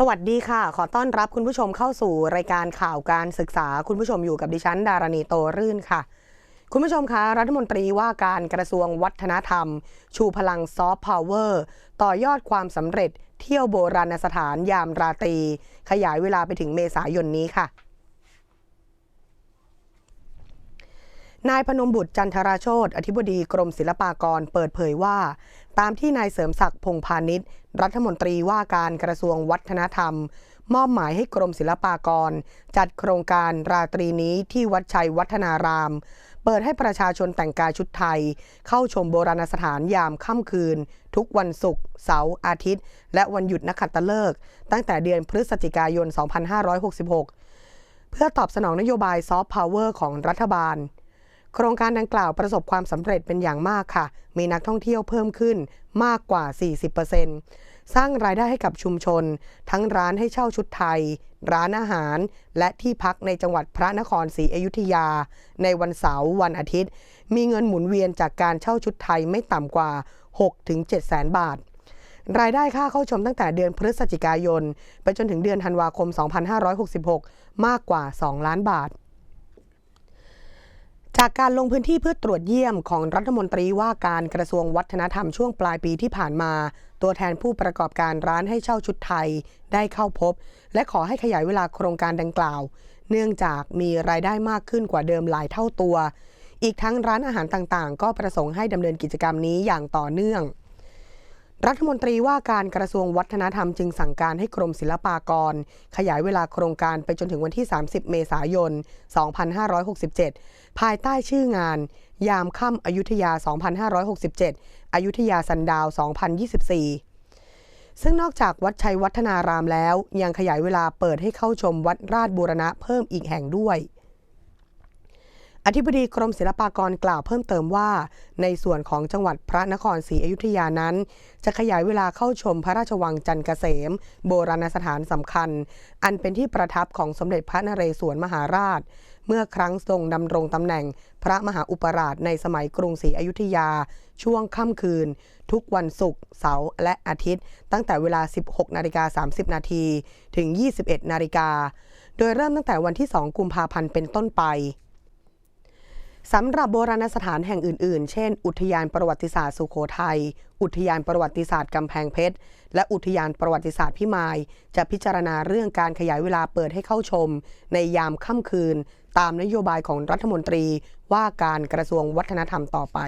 สวัสดีค่ะ ขอต้อนรับคุณผู้ชมเข้าสู่รายการข่าวการศึกษา คุณผู้ชมอยู่กับดิฉัน ดารณีโตรื่นค่ะ คุณผู้ชมคะ รัฐมนตรีว่าการกระทรวงวัฒนธรรม ชูพลังซอฟต์พาวเวอร์ต่อยอดความสำเร็จ เที่ยวโบราณสถานยามราตรี ขยายเวลาไปถึงเมษายนนี้ค่ะนายพนมบุตรจันทราโชตอธิบดีกรมศิลปากรเปิดเผยว่า ตามที่นายเสริมศักดิ์พงพาณิชย์รัฐมนตรีว่าการกระทรวงวัฒนธรรม มอบหมายให้กรมศิลปากร จัดโครงการราตรีนี้ที่วัดชัยวัฒนาราม เปิดให้ประชาชนแต่งกายชุดไทย เข้าชมโบราณสถานยามค่ำคืน ทุกวันศุกร์เสาร์อาทิตย์ และวันหยุดนักขัตฤกษ์ตั้งแต่เดือนพฤศจิกายน 2566 เพื่อตอบสนองนโยบายซอฟต์พาวเวอร์ของรัฐบาล โครงการดังกล่าวประสบความสำเร็จเป็นอย่างมากค่ะ มีนักท่องเที่ยวเพิ่มขึ้นมากกว่า 40%สร้างรายได้ให้กับชุมชน ทั้งร้านให้เช่าชุดไทย ร้านอาหาร และที่พักในจังหวัดพระนครศรีอยุธยา ในวันเสาร์วันอาทิตย์ มีเงินหมุนเวียนจากการเช่าชุดไทยไม่ต่ำกว่า 6-7แสนบาทรายได้ค่าเข้าชมตั้งแต่เดือนพฤศจิกายน ไปจนถึงเดือนธันวาคม 2566 มากกว่า 2 ล้านบาท จากการลงพื้นที่เพื่อตรวจเยี่ยมของรัฐมนตรีว่าการกระทรวงวัฒนธรรมช่วงปลายปีที่ผ่านมา ตัวแทนผู้ประกอบการร้านให้เช่าชุดไทยได้เข้าพบ และขอให้ขยายเวลาโครงการดังกล่าว เนื่องจากมีรายได้มากขึ้นกว่าเดิมหลายเท่าตัว อีกทั้งร้านอาหารต่างๆ ก็ประสงค์ให้ดำเนินกิจกรรมนี้อย่างต่อเนื่อง รัฐมนตรีว่าการกระทรวงวัฒนธรรมจึงสั่งการให้กรมศิลปากร ขยายเวลาโครงการไปจนถึงวันที่ 30 เมษายน 2567 ภายใต้ชื่องาน ยามค่ำอยุธยา 2567 อยุธยาสันดาว 2024 ซึ่งนอกจากวัดชัยวัฒนารามแล้ว ยังขยายเวลาเปิดให้เข้าชมวัดราชบูรณะเพิ่มอีกแห่งด้วย อธิบดีกรมศิลปากรกล่าวเพิ่มเติมว่า ในส่วนของจังหวัดพระนครศรีอยุธยานั้น จะขยายเวลาเข้าชมพระราชวังจันทร์เกษม โบราณสถานสำคัญ อันเป็นที่ประทับของสมเด็จพระนเรศวรมหาราช เมื่อครั้งทรงดำรงตำแหน่ง พระมหาอุปราชในสมัยกรุงศรีอยุธยา ช่วงค่ำคืน ทุกวันศุกร์เสาร์และอาทิตย์ ตั้งแต่เวลา 16นาฬิกา30นาทีถึง 21นาฬิกาโดยเริ่มตั้งแต่วันที่ 2 กุมภาพันธ์เป็นต้นไป สำหรับโบราณสถานแห่งอื่นๆ เช่น อุทยานประวัติศาสตร์สุโขทัย อุทยานประวัติศาสตร์กำแพงเพชร และอุทยานประวัติศาสตร์พิมาย จะพิจารณาเรื่องการขยายเวลาเปิดให้เข้าชม ในยามค่ำคืน ตามนโยบายของรัฐมนตรีว่าการกระทรวงวัฒนธรรมต่อไป